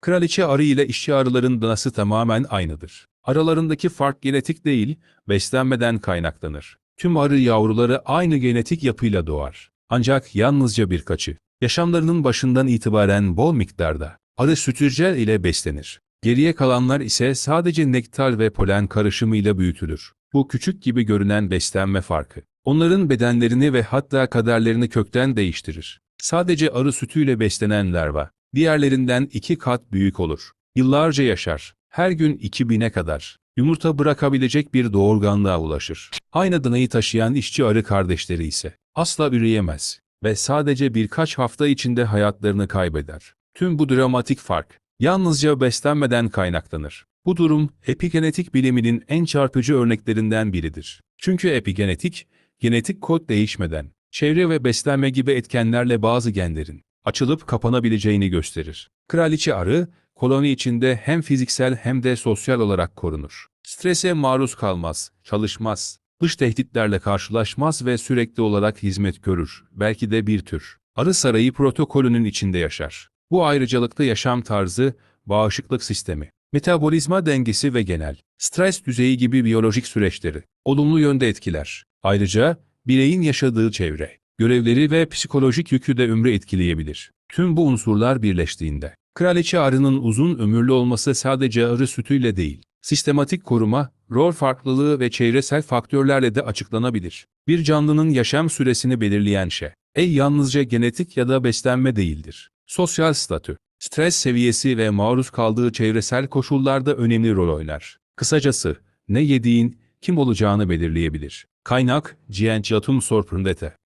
Kraliçe arı ile işçi arıların danası tamamen aynıdır. Aralarındaki fark genetik değil, beslenmeden kaynaklanır. Tüm arı yavruları aynı genetik yapıyla doğar. Ancak yalnızca birkaçı, yaşamlarının başından itibaren bol miktarda arı sütürcel ile beslenir. Geriye kalanlar ise sadece nektar ve polen karışımıyla büyütülür. Bu küçük gibi görünen beslenme farkı, onların bedenlerini ve hatta kaderlerini kökten değiştirir. Sadece arı sütüyle beslenen larva, diğerlerinden iki kat büyük olur. Yıllarca yaşar, her gün 2000'e kadar. Yumurta bırakabilecek bir doğurganlığa ulaşır. Aynı danayı taşıyan işçi arı kardeşleri ise asla üreyemez ve sadece birkaç hafta içinde hayatlarını kaybeder. Tüm bu dramatik fark yalnızca beslenmeden kaynaklanır. Bu durum epigenetik biliminin en çarpıcı örneklerinden biridir. Çünkü epigenetik, genetik kod değişmeden, çevre ve beslenme gibi etkenlerle bazı genlerin açılıp kapanabileceğini gösterir. Kraliçe arı, koloni içinde hem fiziksel hem de sosyal olarak korunur. Strese maruz kalmaz, çalışmaz, dış tehditlerle karşılaşmaz ve sürekli olarak hizmet görür. Belki de bir tür. Arı sarayı protokolünün içinde yaşar. Bu ayrıcalıklı yaşam tarzı, bağışıklık sistemi, metabolizma dengesi ve genel stres düzeyi gibi biyolojik süreçleri olumlu yönde etkiler. Ayrıca bireyin yaşadığı çevre, görevleri ve psikolojik yükü de ömrü etkileyebilir. Tüm bu unsurlar birleştiğinde, kraliçe arının uzun ömürlü olması sadece arı sütüyle değil, sistematik koruma, rol farklılığı ve çevresel faktörlerle de açıklanabilir. Bir canlının yaşam süresini belirleyen şey, ey yalnızca genetik ya da beslenme değildir. Sosyal statü, stres seviyesi ve maruz kaldığı çevresel koşullarda önemli rol oynar. Kısacası, ne yediğin, kim olacağını belirleyebilir. Kaynak, Cienci Atum Sorprendete